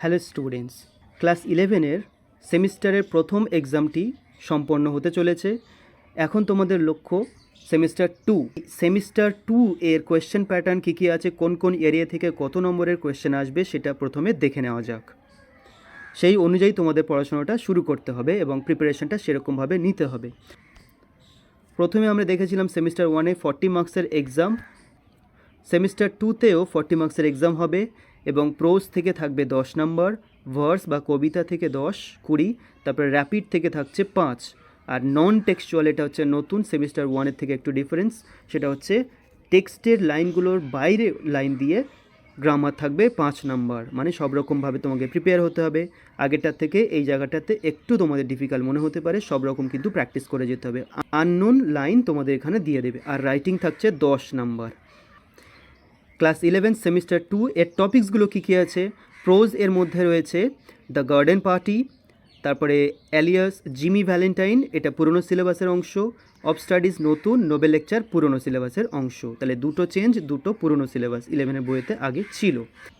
Hello students, class ইলেভেনের সেমিস্টারের প্রথম এক্সামটি সম্পন্ন হতে চলেছে। এখন তোমাদের লক্ষ্য, সেমিস্টার টু। সেমিস্টার টু এর কোয়েশ্চেন প্যাটার্ন কী কী আছে, কোন কোন এরিয়া থেকে কত নম্বরের কোয়েশ্চেন আসবে সেটা প্রথমে দেখে নেওয়া যাক। সেই অনুযায়ী তোমাদের পড়াশোনাটা শুরু করতে হবে এবং প্রিপারেশনটা সেরকমভাবে নিতে হবে। প্রথমে আমরা দেখেছিলাম সেমিস্টার ওয়ানে ফর্টি মার্কসের এক্সাম। সেমিস্টার টুতেও ফর্টি মার্কসের এক্সাম হবে। এবং প্রোজ থেকে থাকবে দশ নম্বর ভার্স বা কবিতা থেকে দশ, কুড়ি, তারপরে র্যাপিড থেকে থাকছে পাঁচ, আর নন টেক্সচুয়াল এটা হচ্ছে নতুন সেমিস্টার ওয়ানের থেকে একটু ডিফারেন্স সেটা হচ্ছে টেক্সটের লাইনগুলোর বাইরে লাইন দিয়ে গ্রামার থাকবে পাঁচ নাম্বার মানে সব রকমভাবে তোমাকে প্রিপেয়ার হতে হবে। আগেরটার থেকে এই জায়গাটাতে একটু তোমাদের ডিফিকাল্ট মনে হতে পারে, সব রকম কিন্তু প্র্যাকটিস করে যেতে হবে। আননোন লাইন তোমাদের এখানে দিয়ে দেবে, আর রাইটিং থাকছে দশ number class eleven semester two এর টপিকসগুলো কী কী আছে? প্রোজ এর মধ্যে রয়েছে দ্য গার্ডেন পার্টি, তারপরে অ্যালিয়াস জিমি ভ্যালেন্টাইন, এটা পুরনো সিলেবাসের অংশ, অফ স্টাডিজ নতুন, নোবেল লেকচার পুরনো সিলেবাসের অংশ। তাহলে দুটো চেঞ্জ, দুটো পুরনো সিলেবাস, ইলেভেনের বইতে আগে ছিল।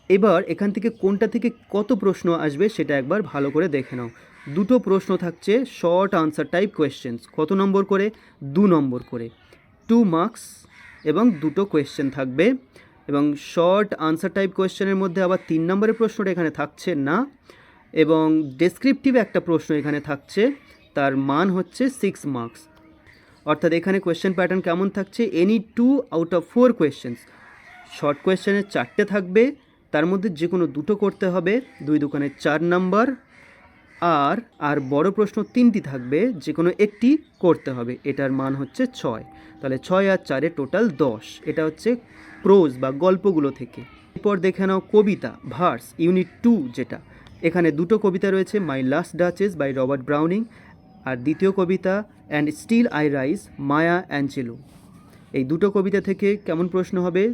এবার এখান থেকে কোনটা থেকে কত প্রশ্ন আসবে সেটা একবার ভালো করে দেখে নাও। দুটো প্রশ্ন থাকছে, শর্ট আনসার টাইপ কোয়েশ্চেন্স। কত নম্বর করে? দু নম্বর করে। টু মার্কস এবং দুটো কোয়েশ্চেন থাকবে। এবং শর্ট আনসার টাইপ কোয়েশ্চেনের মধ্যে আবার তিন নম্বরের প্রশ্নটা এখানে থাকছে না এবং ডেসক্রিপটিভ একটা প্রশ্ন এখানে থাকছে, তার মান হচ্ছে সিক্স মার্কস অর্থাৎ এখানে কোয়েশ্চেন প্যাটার্ন কেমন থাকছে? Any two out of four questions short কোয়েশ্চেনের চারটে থাকবে, তার মধ্যে যে কোনো দুটো করতে হবে, দুই দোকানে চার নাম্বার আর আর বড় প্রশ্ন তিনটি থাকবে যে কোনো একটি করতে হবে। এটার মান হচ্ছে ছয়। তাহলে ছয় আর চারে টোটাল দশ। এটা হচ্ছে প্রোজ বা গল্পগুলো থেকে। এরপর দেখে নাও কবিতা ভার্স ইউনিট টু যেটা। এখানে দুটো কবিতা রয়েছে my last duchess by Robert Browning আর দ্বিতীয় কবিতা and still I rise Maya Angelou এই দুটো কবিতা থেকে কেমন প্রশ্ন হবে?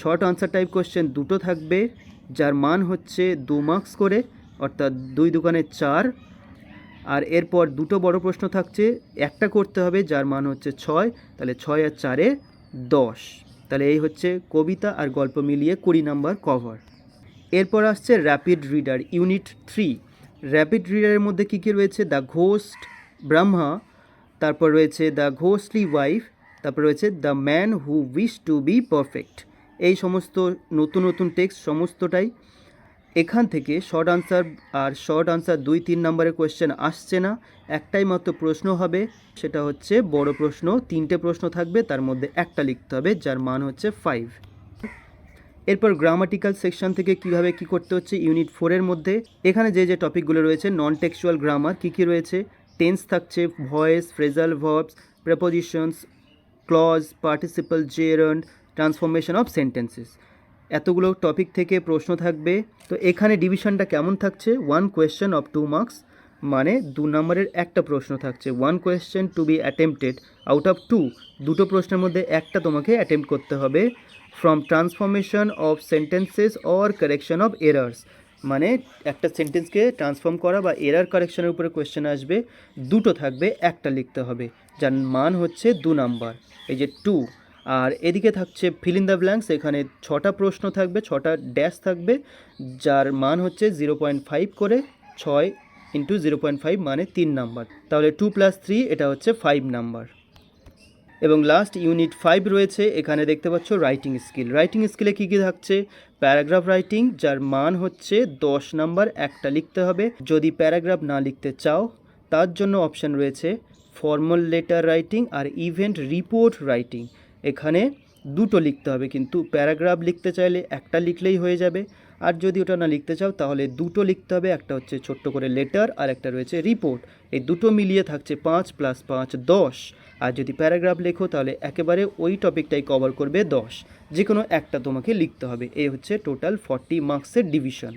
শর্ট আনসার টাইপ কোশ্চেন দুটো থাকবে, যার মান হচ্ছে দু মার্কস করে, অর্থাৎ দুই দোকানে চার। আর এরপর দুটো বড় প্রশ্ন থাকছে, একটা করতে হবে, যার মান হচ্ছে ছয়, তাহলে ছয় আর চারে দশ। তাহলে এই হচ্ছে কবিতা আর গল্প মিলিয়ে কুড়ি নাম্বার কভার এরপর আসছে rapid reader unit three rapid রিডারের মধ্যে কী কী রয়েছে? দ্য ঘোস্ট ব্রহ্মা তারপর রয়েছে দ্য ঘোস্টলি ওয়াইফ তারপর রয়েছে the man who wish to be perfect এই সমস্ত নতুন নতুন টেক্সট সমস্তটাই এখান থেকে শর্ট আনসার আর শর্ট আনসার দুই তিন নম্বরের কোয়েশ্চেন আসছে না। একটাই মাত্র প্রশ্ন হবে, সেটা হচ্ছে বড় প্রশ্ন, তিনটে প্রশ্ন থাকবে, তার মধ্যে একটা লিখতে হবে, যার মান হচ্ছে ফাইভ এরপর গ্রামাটিক্যাল সেকশন থেকে কীভাবে কি করতে হচ্ছে ইউনিট ফোরের মধ্যে। এখানে যে যে টপিকগুলো রয়েছে নন টেক্সচুয়াল গ্রামার কী কী রয়েছে? টেন্স থাকছে voice phrasal verbs prepositions clause participle gerund transformation of sentences এতগুলো টপিক থেকে প্রশ্ন থাকবে। তো এখানে ডিভিশনটা কেমন থাকছে? One question of two marks মানে দু নম্বরের একটা প্রশ্ন থাকছে। One question to be attempted out of two দুটো প্রশ্নের মধ্যে একটা তোমাকে অ্যাটেম্প করতে হবে। From transformation of sentences or correction of errors মানে একটা সেন্টেন্সকে ট্রান্সফর্ম করা বা এরার কারেকশনের উপরে কোয়েশ্চেন আসবে। দুটো থাকবে, একটা লিখতে হবে। যার মান হচ্ছে দু নাম্বার। এই যে টু আর এদিকে থাকছে ফিল ইন দ্য ব্ল্যাঙ্কস এখানে ছটা প্রশ্ন থাকবে, ছটা ড্যাশ থাকবে, যার মান হচ্ছে জিরো পয়েন্ট ফাইভ করে ছয় ইন্টু জিরো পয়েন্ট ফাইভ মানে তিন নাম্বার তাহলে টু প্লাস থ্রি এটা হচ্ছে ফাইভ নাম্বার এবং লাস্ট ইউনিট ফাইভ রয়েছে, এখানে দেখতে পাচ্ছ রাইটিং স্কিল রাইটিং স্কিলে কী কী থাকছে? প্যারাগ্রাফ রাইটিং যার মান হচ্ছে দশ নাম্বার একটা লিখতে হবে। যদি প্যারাগ্রাফ না লিখতে চাও, তার জন্য অপশান রয়েছে ফর্মাল লেটার রাইটিং আর ইভেন্ট রিপোর্ট রাইটিং এখানে দুটো লিখতে হবে, কিন্তু প্যারাগ্রাফ লিখতে চাইলে একটা লিখলেই হয়ে যাবে। আর যদি ওটা না লিখতে চাও, তাহলে দুটো লিখতে হবে, একটা হচ্ছে ছোট্ট করে লেটার আর একটা রয়েছে রিপোর্ট। এই দুটো মিলিয়ে থাকছে পাঁচ প্লাস পাঁচ, দশ। আর যদি প্যারাগ্রাফ লেখো, তাহলে একেবারে ওই টপিকটাই কভার করবে দশ। যে কোনো একটা তোমাকে লিখতে হবে। এই হচ্ছে টোটাল ফর্টি মার্কসের ডিভিশন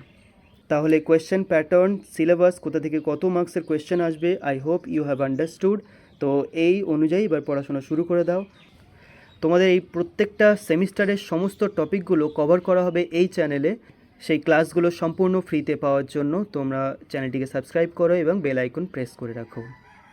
তাহলে কোয়েশ্চেন প্যাটার্ন সিলেবাস কোথা থেকে কত মার্কসের কোয়েশ্চেন আসবে? I hope you have understood তো এই অনুযায়ী এবার পড়াশোনা শুরু করে দাও। তোমাদের এই প্রত্যেকটা সেমিস্টারের সমস্ত টপিকগুলো কভার করা হবে এই চ্যানেলে সেই ক্লাসগুলো সম্পূর্ণ ফ্রিতে পাওয়ার জন্য তোমরা চ্যানেলটিকে সাবস্ক্রাইব করো এবং বেল আইকন প্রেস করে রাখো।